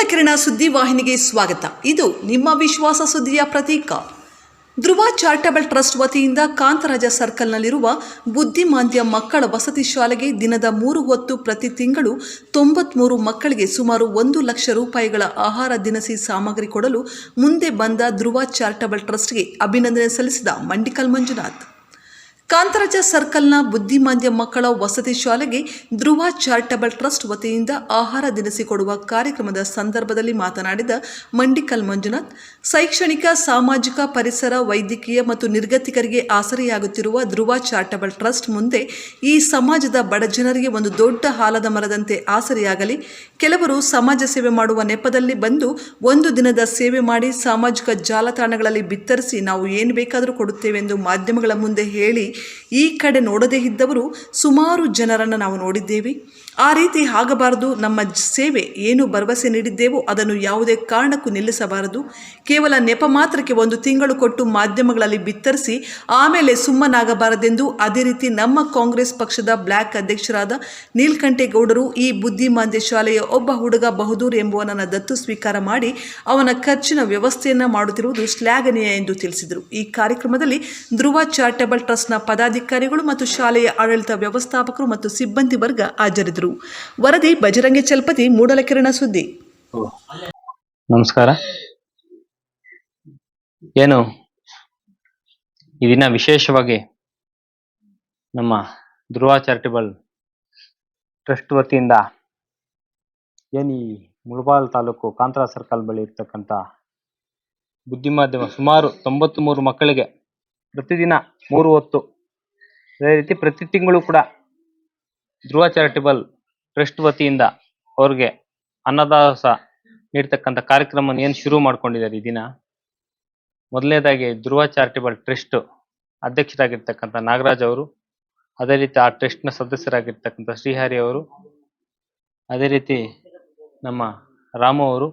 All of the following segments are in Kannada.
ಮೂಡಲಕಿರಣ ಸುದ್ದಿವಾಹಿನಿಗೆ ಸ್ವಾಗತ. ಇದು ನಿಮ್ಮ ವಿಶ್ವಾಸ ಸುದ್ದಿಯ ಪ್ರತೀಕ. ಧ್ರುವ ಚಾರಿಟಬಲ್ ಟ್ರಸ್ಟ್ ವತಿಯಿಂದ ಕಾಂತರಾಜ ಸರ್ಕಲ್ನಲ್ಲಿರುವ ಬುದ್ಧಿಮಾಂದ್ಯ ಮಕ್ಕಳ ವಸತಿ ಶಾಲೆಗೆ ದಿನದ ಮೂರು ಹೊತ್ತು ಪ್ರತಿ ತಿಂಗಳು ತೊಂಬತ್ಮೂರು ಮಕ್ಕಳಿಗೆ ಸುಮಾರು ಒಂದು ಲಕ್ಷ ರೂಪಾಯಿಗಳ ಆಹಾರ ದಿನಸಿ ಸಾಮಗ್ರಿ ಕೊಡಲು ಮುಂದೆ ಬಂದ ಧ್ರುವ ಚಾರಿಟಬಲ್ ಟ್ರಸ್ಟ್ಗೆ ಅಭಿನಂದನೆ ಸಲ್ಲಿಸಿದ ಮಂಡಿಕಲ್ ಮಂಜುನಾಥ್. ಕಾಂತರಾಜ ಸರ್ಕಲ್ನ ಬುದ್ಧಿಮಾಂದ್ಯ ಮಕ್ಕಳ ವಸತಿ ಶಾಲೆಗೆ ಧ್ರುವ ಚಾರಿಟಬಲ್ ಟ್ರಸ್ಟ್ ವತಿಯಿಂದ ಆಹಾರ ದಿನಸಿ ಕೊಡುವ ಕಾರ್ಯಕ್ರಮದ ಸಂದರ್ಭದಲ್ಲಿ ಮಾತನಾಡಿದ ಮಂಡಿಕಲ್ ಮಂಜುನಾಥ್, ಶೈಕ್ಷಣಿಕ, ಸಾಮಾಜಿಕ ಪರಿಸರ, ವೈದ್ಯಕೀಯ ಮತ್ತು ನಿರ್ಗತಿಕರಿಗೆ ಆಸರೆಯಾಗುತ್ತಿರುವ ಧ್ರುವ ಚಾರಿಟಬಲ್ ಟ್ರಸ್ಟ್ ಮುಂದೆ ಈ ಸಮಾಜದ ಬಡ ಜನರಿಗೆ ಒಂದು ದೊಡ್ಡ ಹಾಲದ ಮರದಂತೆ ಆಸರೆಯಾಗಲಿ. ಕೆಲವರು ಸಮಾಜ ಸೇವೆ ಮಾಡುವ ನೆಪದಲ್ಲಿ ಬಂದು ಒಂದು ದಿನದ ಸೇವೆ ಮಾಡಿ ಸಾಮಾಜಿಕ ಜಾಲತಾಣಗಳಲ್ಲಿ ಬಿತ್ತರಿಸಿ ನಾವು ಏನು ಬೇಕಾದರೂ ಕೊಡುತ್ತೇವೆಂದು ಮಾಧ್ಯಮಗಳ ಮುಂದೆ ಹೇಳಿ ಈ ಕಡೆ ನೋಡದೇ ಇದ್ದವರು ಸುಮಾರು ಜನರನ್ನು ನಾವು ನೋಡಿದ್ದೇವೆ. ಆ ರೀತಿ ಆಗಬಾರದು, ನಮ್ಮ ಸೇವೆ ಏನು ಭರವಸೆ ನೀಡಿದ್ದೇವೋ ಅದನ್ನು ಯಾವುದೇ ಕಾರಣಕ್ಕೂ ನಿಲ್ಲಿಸಬಾರದು. ಕೇವಲ ನೆಪ ಮಾತ್ರಕ್ಕೆ ಒಂದು ತಿಂಗಳು ಕೊಟ್ಟು ಮಾಧ್ಯಮಗಳಲ್ಲಿ ಬಿತ್ತರಿಸಿ, ಆಮೇಲೆ ಸುಮ್ಮನಾಗಬಾರದೆಂದು ಅದೇ ರೀತಿ ನಮ್ಮ ಕಾಂಗ್ರೆಸ್ ಪಕ್ಷದ ಬ್ಲ್ಯಾಕ್ ಅಧ್ಯಕ್ಷರಾದ ನೀಲ್ಕಂಠೇಗೌಡರು ಈ ಬುದ್ಧಿಮಾಂದ್ಯ ಶಾಲೆಯ ಒಬ್ಬ ಹುಡುಗ ಬಹದ್ದೂರ್ ಎಂಬುವನನ್ನು ದತ್ತು ಸ್ವೀಕಾರ ಮಾಡಿ ಅವನ ಖರ್ಚಿನ ವ್ಯವಸ್ಥೆಯನ್ನು ಮಾಡುತ್ತಿರುವುದು ಶ್ಲಾಘನೀಯ ಎಂದು ತಿಳಿಸಿದರು. ಈ ಕಾರ್ಯಕ್ರಮದಲ್ಲಿ ಧ್ರುವ ಚಾರಿಟಬಲ್ ಟ್ರಸ್ಟ್ನ ಪದಾಧಿಕಾರಿಗಳು ಮತ್ತು ಶಾಲೆಯ ಆಡಳಿತ ವ್ಯವಸ್ಥಾಪಕರು ಮತ್ತು ಸಿಬ್ಬಂದಿ ವರ್ಗ ಹಾಜರಿದ್ದರು. ವರದಿ ಬಜರಂಗಿ ಚಲಪತಿ, ಮೂಡಲಕಿರಣ ಸುದ್ದಿ. ನಮಸ್ಕಾರ. ಏನು? ಈ ದಿನ ವಿಶೇಷವಾಗಿ ನಮ್ಮ ಧ್ರುವ ಚಾರಿಟಬಲ್ ಟ್ರಸ್ಟ್ ವತಿಯಿಂದ ಏನು ಈ ಮುಳಬಾಲ್ ತಾಲೂಕು ಕಾಂತರ ಸರ್ಕಲ್ ಬಳಿ ಇರ್ತಕ್ಕಂಥ ಬುದ್ಧಿಮಾಧ್ಯಮ ಸುಮಾರು ತೊಂಬತ್ತು ಮೂರು ಮಕ್ಕಳಿಗೆ ಪ್ರತಿದಿನ ಮೂರು ಹೊತ್ತು ಅದೇ ರೀತಿ ಪ್ರತಿ ತಿಂಗಳು ಕೂಡ ಧ್ರುವ ಚಾರಿಟಬಲ್ ಟ್ರಸ್ಟ್ ವತಿಯಿಂದ ಅವ್ರಿಗೆ ಅನ್ನದಾಸ ನೀಡ್ತಕ್ಕಂತ ಕಾರ್ಯಕ್ರಮವನ್ನು ಏನು ಶುರು ಮಾಡ್ಕೊಂಡಿದ್ದಾರೆ ಈ ದಿನ? ಮೊದಲನೇದಾಗಿ ಧ್ರುವ ಚಾರಿಟಬಲ್ ಟ್ರಸ್ಟ್ ಅಧ್ಯಕ್ಷರಾಗಿರ್ತಕ್ಕಂಥ ನಾಗರಾಜ್ ಅವರು, ಅದೇ ರೀತಿ ಆ ಟ್ರಸ್ಟ್ನ ಸದಸ್ಯರಾಗಿರ್ತಕ್ಕಂಥ ಶ್ರೀಹರಿ ಅವರು, ಅದೇ ರೀತಿ ನಮ್ಮ ರಾಮು ಅವರು,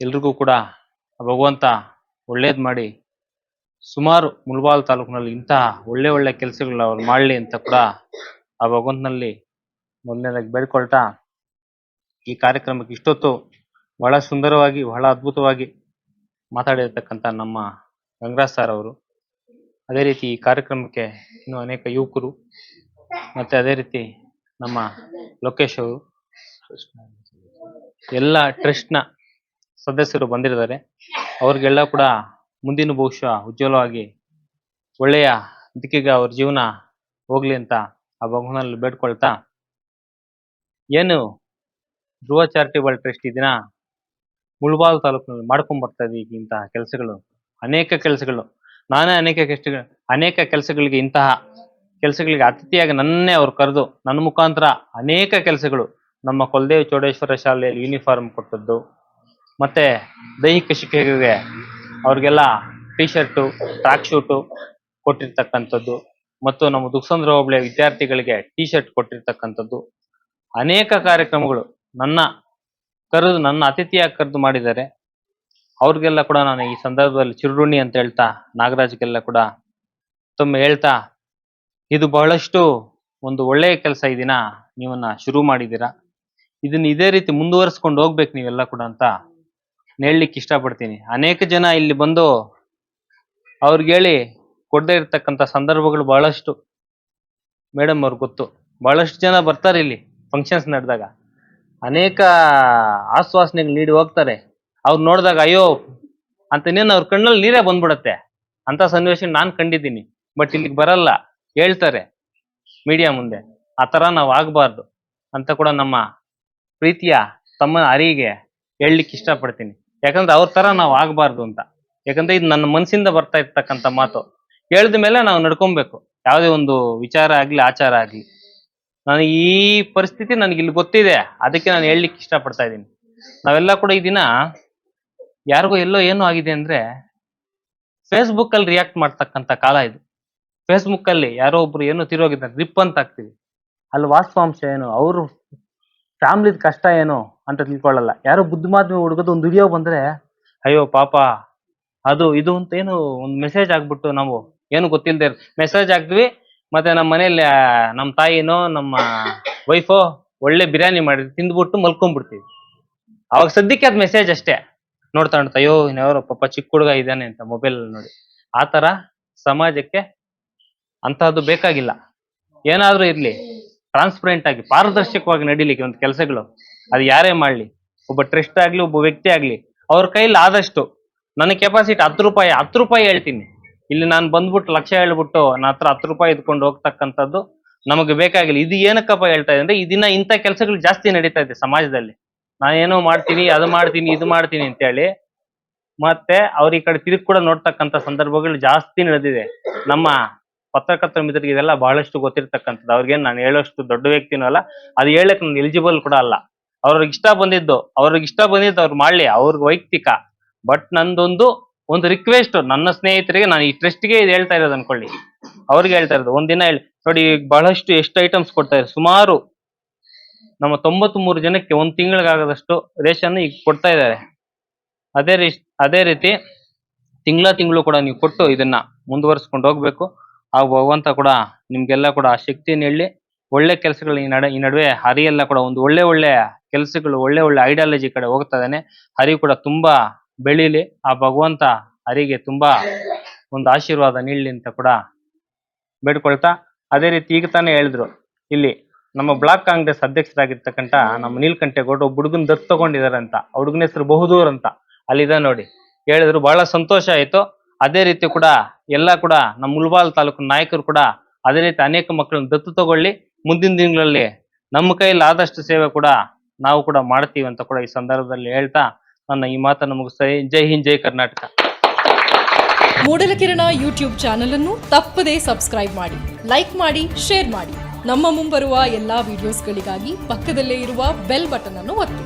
ಎಲ್ರಿಗೂ ಕೂಡ ಭಗವಂತ ಒಳ್ಳೇದ್ ಮಾಡಿ ಸುಮಾರು ಮುಳಬಾಲ್ ತಾಲೂಕಿನಲ್ಲಿ ಇಂತಹ ಒಳ್ಳೆ ಒಳ್ಳೆ ಕೆಲಸಗಳನ್ನ ಅವ್ರು ಮಾಡಲಿ ಅಂತ ಕೂಡ ಆ ಭಗವಂತನಲ್ಲಿ ಮೊದಲನೇದಾಗಿ ಬೇಡ್ಕೊಳ್ತಾ ಈ ಕಾರ್ಯಕ್ರಮಕ್ಕೆ ಇಷ್ಟೊತ್ತು ಬಹಳ ಸುಂದರವಾಗಿ, ಬಹಳ ಅದ್ಭುತವಾಗಿ ಮಾತಾಡಿರ್ತಕ್ಕಂಥ ನಮ್ಮ ಗಂಗರಾಜ್ ಸರ್ ಅವರು. ಅದೇ ರೀತಿ ಈ ಕಾರ್ಯಕ್ರಮಕ್ಕೆ ಇನ್ನು ಅನೇಕ ಯುವಕರು ಮತ್ತೆ ಅದೇ ರೀತಿ ನಮ್ಮ ಲೋಕೇಶ್ ಅವರು. ಎಲ್ಲ ಟ್ರಸ್ಟ್ನ ಸದಸ್ಯರು ಬಂದಿದ್ದಾರೆ. ಅವ್ರಿಗೆಲ್ಲ ಕೂಡ ಮುಂದಿನ ಭವಿಷ್ಯ ಉಜ್ವಲವಾಗಿ ಒಳ್ಳೆಯ ದಿಕ್ಕಿಗೆ ಅವ್ರ ಜೀವನ ಹೋಗ್ಲಿ ಅಂತ ಆ ಭಗವನಲ್ಲಿ ಬೇಡ್ಕೊಳ್ತಾ ಏನು ಧ್ರುವ ಚಾರಿಟೇಬಲ್ ಟ್ರಸ್ಟ್ ಈ ದಿನ ಮುಳಬಾಲ್ ತಾಲೂಕಿನಲ್ಲಿ ಮಾಡ್ಕೊಂಡ್ ಬರ್ತಾ ಇಂತಹ ಕೆಲಸಗಳು. ಅನೇಕ ಕೆಲಸಗಳು. ನಾನೇ ಅನೇಕ ಕೆಲಸಗಳು, ಅನೇಕ ಕೆಲಸಗಳಿಗೆ ಇಂತಹ ಕೆಲಸಗಳಿಗೆ ಅತಿಥಿಯಾಗಿ ನನ್ನೇ ಅವ್ರು ಕರೆದು ನನ್ನ ಮುಖಾಂತರ ಅನೇಕ ಕೆಲಸಗಳು ನಮ್ಮ ಕೊಲ್ದೇವ್ ಚೌಡೇಶ್ವರ ಶಾಲೆಯಲ್ಲಿ ಯೂನಿಫಾರ್ಮ್ ಕೊಟ್ಟದ್ದು. ಮತ್ತೆ ದೈಹಿಕ ಶಿಕ್ಷಕರಿಗೆ ಅವ್ರಿಗೆಲ್ಲ ಟಿ ಶರ್ಟು ಟ್ರ್ಯಾಕ್ ಶೂಟು ಕೊಟ್ಟಿರ್ತಕ್ಕಂಥದ್ದು. ಮತ್ತು ನಮ್ಮ ದುಕ್ಸಂದ್ರ ಹೋಬಳಿಯ ವಿದ್ಯಾರ್ಥಿಗಳಿಗೆ ಟಿ ಶರ್ಟ್ ಕೊಟ್ಟಿರ್ತಕ್ಕಂಥದ್ದು. ಅನೇಕ ಕಾರ್ಯಕ್ರಮಗಳು ನನ್ನ ಕರೆದು, ನನ್ನ ಅತಿಥಿಯಾಗಿ ಕರೆದು ಮಾಡಿದ್ದಾರೆ. ಅವ್ರಿಗೆಲ್ಲ ಕೂಡ ನಾನು ಈ ಸಂದರ್ಭದಲ್ಲಿ ಚಿರುಣಿ ಅಂತ ಹೇಳ್ತಾ, ನಾಗರಾಜ್ಗೆಲ್ಲ ಕೂಡ ತುಂಬ ಹೇಳ್ತಾ, ಇದು ಬಹಳಷ್ಟು ಒಂದು ಒಳ್ಳೆಯ ಕೆಲಸ ಇದನ್ನ ದಿನ ನೀವನ್ನ ಶುರು ಮಾಡಿದ್ದೀರಾ. ಇದನ್ನ ಇದೇ ರೀತಿ ಮುಂದುವರಿಸ್ಕೊಂಡು ಹೋಗ್ಬೇಕು ನೀವೆಲ್ಲ ಕೂಡ ಅಂತ ಹೇಳಲಿಕ್ಕೆ ಇಷ್ಟಪಡ್ತೀನಿ. ಅನೇಕ ಜನ ಇಲ್ಲಿ ಬಂದು ಅವ್ರಿಗೆ ಹೇಳಿ ಕೊಡದೇ ಇರ್ತಕ್ಕಂಥ ಸಂದರ್ಭಗಳು ಬಹಳಷ್ಟು. ಮೇಡಮ್ ಅವ್ರಿಗೆ ಗೊತ್ತು. ಬಹಳಷ್ಟು ಜನ ಬರ್ತಾರೆ ಇಲ್ಲಿ ಫಂಕ್ಷನ್ಸ್ ನಡೆದಾಗ. ಅನೇಕ ಆಶ್ವಾಸನೆಗಳು ನೀಡಿ ಹೋಗ್ತಾರೆ. ಅವ್ರು ನೋಡಿದಾಗ, ಅಯ್ಯೋ ಅಂತ ಇನ್ನೇನು ಅವ್ರ ಕಣ್ಣಲ್ಲಿ ನೀರೇ ಬಂದ್ಬಿಡತ್ತೆ? ಅಂತ ಸನ್ನಿವೇಶ ನಾನು ಕಂಡಿದ್ದೀನಿ. ಬಟ್ ಇಲ್ಲಿಗೆ ಬರಲ್ಲ. ಹೇಳ್ತಾರೆ ಮೀಡಿಯಾ ಮುಂದೆ. ಆ ಥರ ನಾವು ಆಗಬಾರ್ದು. ಅಂತ ಕೂಡ ನಮ್ಮ ಪ್ರೀತಿಯ ತಮ್ಮ ಅರಿಗೆ ಹೇಳಲಿಕ್ಕೆ ಇಷ್ಟಪಡ್ತೀನಿ. ಯಾಕಂದ್ರೆ ಅವ್ರ ತರ ನಾವು ಆಗ್ಬಾರ್ದು ಅಂತ. ಯಾಕಂದ್ರೆ ಇದು ನನ್ನ ಮನಸ್ಸಿಂದ ಬರ್ತಾ ಇರ್ತಕ್ಕಂತ ಮಾತು. ಕೇಳಿದ ಮೇಲೆ ನಾವು ನಡ್ಕೊಬೇಕು. ಯಾವುದೇ ಒಂದು ವಿಚಾರ ಆಗ್ಲಿ, ಆಚಾರ ಆಗ್ಲಿ. ನನಗೆ ಈ ಪರಿಸ್ಥಿತಿ ನನಗೆ ಇಲ್ಲಿ ಗೊತ್ತಿದೆ. ಅದಕ್ಕೆ ನಾನು ಹೇಳಲಿಕ್ಕೆ ಇಷ್ಟಪಡ್ತಾ ಇದ್ದೀನಿ. ನಾವೆಲ್ಲ ಕೂಡ ಈ ದಿನ ಯಾರಿಗೂ ಎಲ್ಲೋ ಏನೋ ಆಗಿದೆ ಅಂದ್ರೆ ಫೇಸ್ಬುಕ್ ಅಲ್ಲಿ ರಿಯಾಕ್ಟ್ ಮಾಡ್ತಕ್ಕಂಥ ಕಾಲ ಇದು. ಫೇಸ್ಬುಕ್ ಅಲ್ಲಿ ಯಾರೋ ಒಬ್ರು ಏನೋ ತಿರೋಗಿದ್ದಾರೆ. ರಿಪ್ ಅಂತ ಹಾಕ್ತಿವಿ ಅಲ್ಲಿ ವಾಸ್ತವಾಂಶ ಏನು? ಅವರು ಫ್ಯಾಮ್ಲಿದ ಕಷ್ಟ ಏನು? ಅಂತ ತಿಳ್ಕೊಳ್ಳಲ್ಲ. ಯಾರೋ ಬುದ್ಧಿಮಾದ್ಮಿ ಹುಡುಗದು ಒಂದು ವಿಡಿಯೋ ಬಂದ್ರೆ, ಅಯ್ಯೋ ಪಾಪ, ಅದು, ಇದು ಅಂತ ಏನು ಒಂದು ಮೆಸೇಜ್ ಆಗ್ಬಿಟ್ಟು ನಾವು ಏನು ಗೊತ್ತಿಲ್ಲದೆ ಮೆಸೇಜ್ ಹಾಕ್ದ್ವಿ, ಮತ್ತೆ ನಮ್ಮ ಮನೇಲಿ ನಮ್ಮ ತಾಯಿನೋ, ನಮ್ಮ ವೈಫೋ ಒಳ್ಳೆ ಬಿರಿಯಾನಿ ಮಾಡಿ ತಿಂದ್ಬಿಟ್ಟು ಮಲ್ಕೊಂಡ್ಬಿಡ್ತೀವಿ. ಅವಾಗ ಸದ್ಯಕ್ಕೆ ಅದ್ ಮೆಸೇಜ್ ಅಷ್ಟೇ. ನೋಡ್ತಾ ನೋಡ್ತಾ, ಅಯ್ಯೋ, ಇನ್ಯಾರೋ ಪಾಪ ಚಿಕ್ಕ ಹುಡುಗ ಇದ್ದಾನೆ ಅಂತ ಮೊಬೈಲ್ ನೋಡಿ. ಆತರ ತರ ಸಮಾಜಕ್ಕೆ ಅಂತಹದ್ದು ಬೇಕಾಗಿಲ್ಲ. ಏನಾದ್ರೂ ಇರ್ಲಿ ಟ್ರಾನ್ಸ್ಪರೆಂಟ್ ಆಗಿ, ಪಾರದರ್ಶಕವಾಗಿ ನಡೀಲಿಕ್ಕೆ ಒಂದು ಕೆಲಸಗಳು. ಅದು ಯಾರೇ ಮಾಡ್ಲಿ, ಒಬ್ಬ ಟ್ರಸ್ಟ್ ಆಗ್ಲಿ, ಒಬ್ಬ ವ್ಯಕ್ತಿ ಆಗ್ಲಿ, ಅವ್ರ ಕೈಲಿ ಆದಷ್ಟು ನನ್ನ ಕೆಪಾಸಿಟಿ ಹತ್ತು ರೂಪಾಯಿ ಹತ್ತು ರೂಪಾಯಿ ಹೇಳ್ತೀನಿ. ಇಲ್ಲಿ ನಾನು ಬಂದ್ಬಿಟ್ಟು ಲಕ್ಷ ಹೇಳ್ಬಿಟ್ಟು ನನ್ನ ಹತ್ರ ಹತ್ತು ರೂಪಾಯಿ ಇದ್ಕೊಂಡು ಹೋಗ್ತಕ್ಕಂಥದ್ದು ನಮಗೆ ಬೇಕಾಗಿಲ್ಲ. ಇದು ಏನಕ್ಕಪ್ಪ ಹೇಳ್ತಾ ಇದೆ ಅಂದ್ರೆ ಇದನ್ನ ಇಂಥ ಕೆಲಸಗಳು ಜಾಸ್ತಿ ನಡೀತಾ ಇದೆ ಸಮಾಜದಲ್ಲಿ. ನಾನೇನೋ ಮಾಡ್ತೀನಿ, ಅದು ಮಾಡ್ತೀನಿ, ಇದು ಮಾಡ್ತೀನಿ ಅಂತೇಳಿ. ಮತ್ತೆ ಅವ್ರ ಈ ಕಡೆ ತಿರುಗಿ ಕೂಡ ನೋಡ್ತಕ್ಕಂಥ ಸಂದರ್ಭಗಳು ಜಾಸ್ತಿ ನಡೆದಿದೆ. ನಮ್ಮ ಪತ್ರಕರ್ತರ ಮಿತ್ರರಿಗೆ ಇದೆಲ್ಲ ಬಹಳಷ್ಟು ಗೊತ್ತಿರ್ತಕ್ಕಂಥದ್ದು. ಅವ್ರಿಗೇನು ನಾನು ಹೇಳೋಷ್ಟು ದೊಡ್ಡ ವ್ಯಕ್ತಿನೂ ಅಲ್ಲ. ಅದು ಹೇಳಕ್ ನಾನು ಎಲಿಜಿಬಲ್ ಕೂಡ ಅಲ್ಲ. ಅವ್ರಿಗೆ ಇಷ್ಟ ಬಂದಿದ್ದು, ಅವ್ರಿಗೆ ಇಷ್ಟ ಬಂದಿದ್ದು ಅವ್ರು ಮಾಡ್ಲಿ, ಅವ್ರಿಗೆ ವೈಯಕ್ತಿಕ. ಬಟ್ ನಂದೊಂದು ಒಂದು ರಿಕ್ವೆಸ್ಟ್ ನನ್ನ ಸ್ನೇಹಿತರಿಗೆ ನಾನು ಈ ಟ್ರಸ್ಟ್ಗೆ ಇದು ಹೇಳ್ತಾ ಇರೋದು ಅನ್ಕೊಳ್ಳಿ. ಅವ್ರಿಗೆ ಹೇಳ್ತಾ ಇರೋದು ಒಂದಿನ ಹೇಳಿ, ನೋಡಿ ಬಹಳಷ್ಟು ಎಷ್ಟು ಐಟಮ್ಸ್ ಕೊಡ್ತಾ ಇದ್ದಾರೆ. ಸುಮಾರು ನಮ್ಮ ತೊಂಬತ್ ಮೂರು ಜನಕ್ಕೆ ಒಂದ್ ತಿಂಗಳಿಗಾಗದಷ್ಟು ರೇಷನ್ ಈಗ ಕೊಡ್ತಾ ಇದ್ದಾರೆ. ಅದೇ ರೀ, ಅದೇ ರೀತಿ ತಿಂಗಳ ತಿಂಗಳು ಕೂಡ ನೀವು ಕೊಟ್ಟು ಇದನ್ನ ಮುಂದುವರಿಸ್ಕೊಂಡು ಹೋಗ್ಬೇಕು. ಆ ಭಗವಂತ ಕೂಡ ನಿಮ್ಗೆಲ್ಲ ಕೂಡ ಆ ಶಕ್ತಿಯನ್ನು ಹೇಳಿ, ಒಳ್ಳೆ ಕೆಲಸಗಳು ಈ ಈ ನಡುವೆ ಹರಿಯೆಲ್ಲ ಕೂಡ ಒಂದು ಒಳ್ಳೆ ಒಳ್ಳೆ ಕೆಲಸಗಳು ಒಳ್ಳೆ ಒಳ್ಳೆ ಐಡಿಯಾಲಜಿ ಕಡೆ ಹೋಗ್ತಾ ಇದ್ದಾನೆ. ಹರಿ ಕೂಡ ತುಂಬಾ ಬೆಳೀಲಿ. ಆ ಭಗವಂತ ಹರಿಗೆ ತುಂಬಾ ಒಂದು ಆಶೀರ್ವಾದ ನೀಡಲಿ ಅಂತ ಕೂಡ ಬೇಡ್ಕೊಳ್ತಾ ಅದೇ ರೀತಿ ಈಗ ತಾನೇ ಹೇಳಿದ್ರು. ಇಲ್ಲಿ ನಮ್ಮ ಬ್ಲಾಕ್ ಕಾಂಗ್ರೆಸ್ ಅಧ್ಯಕ್ಷರಾಗಿರ್ತಕ್ಕಂಥ ನಮ್ಮ ನೀಲ್ಕಂಠೇಗೌಡರು ಒಬ್ಬ ಹುಡುಗನ್ ದತ್ತು ತಗೊಂಡಿದ್ದಾರೆ ಅಂತ ಹುಡುಗನ ಹೆಸರು ಬಹುದೂರ್ ಅಂತ ಅಲ್ಲಿದೆ ನೋಡಿ. ಹೇಳಿದ್ರು ಬಹಳ ಸಂತೋಷ ಆಯ್ತು. ಅದೇ ರೀತಿ ಕೂಡ ಎಲ್ಲ ಕೂಡ ನಮ್ಮ ಮುಲ್ಬಾಲ್ ತಾಲೂಕು ನಾಯಕರು ಕೂಡ ಅದೇ ರೀತಿ ಅನೇಕ ಮಕ್ಕಳನ್ನ ದತ್ತು ತಗೊಳ್ಳಿ. ಮುಂದಿನ ದಿನಗಳಲ್ಲಿ ನಮ್ಮ ಕೈಯಲ್ಲಿ ಆದಷ್ಟು ಸೇವೆ ಕೂಡ ನಾವು ಕೂಡ ಮಾಡ್ತೀವಿ ಅಂತ ಕೂಡ ಈ ಸಂದರ್ಭದಲ್ಲಿ ಹೇಳ್ತಾ ನನ್ನ ಈ ಮಾತನ್ನು ಮುಗಿಸ್ತೇನೆ ಜೈ ಹಿಂದ್, ಜೈ ಕರ್ನಾಟಕ. ಮೂಡಲಕಿರಣ ಯೂಟ್ಯೂಬ್ ಚಾನೆಲ್ ಅನ್ನು ತಪ್ಪದೇ ಸಬ್ಸ್ಕ್ರೈಬ್ ಮಾಡಿ, ಲೈಕ್ ಮಾಡಿ, ಶೇರ್ ಮಾಡಿ. ನಮ್ಮ ಮುಂಬರುವ ಎಲ್ಲಾ ವಿಡಿಯೋಸ್ಗಳಿಗಾಗಿ ಪಕ್ಕದಲ್ಲೇ ಇರುವ ಬೆಲ್ ಬಟನ್ ಅನ್ನು ಒತ್ತಿ.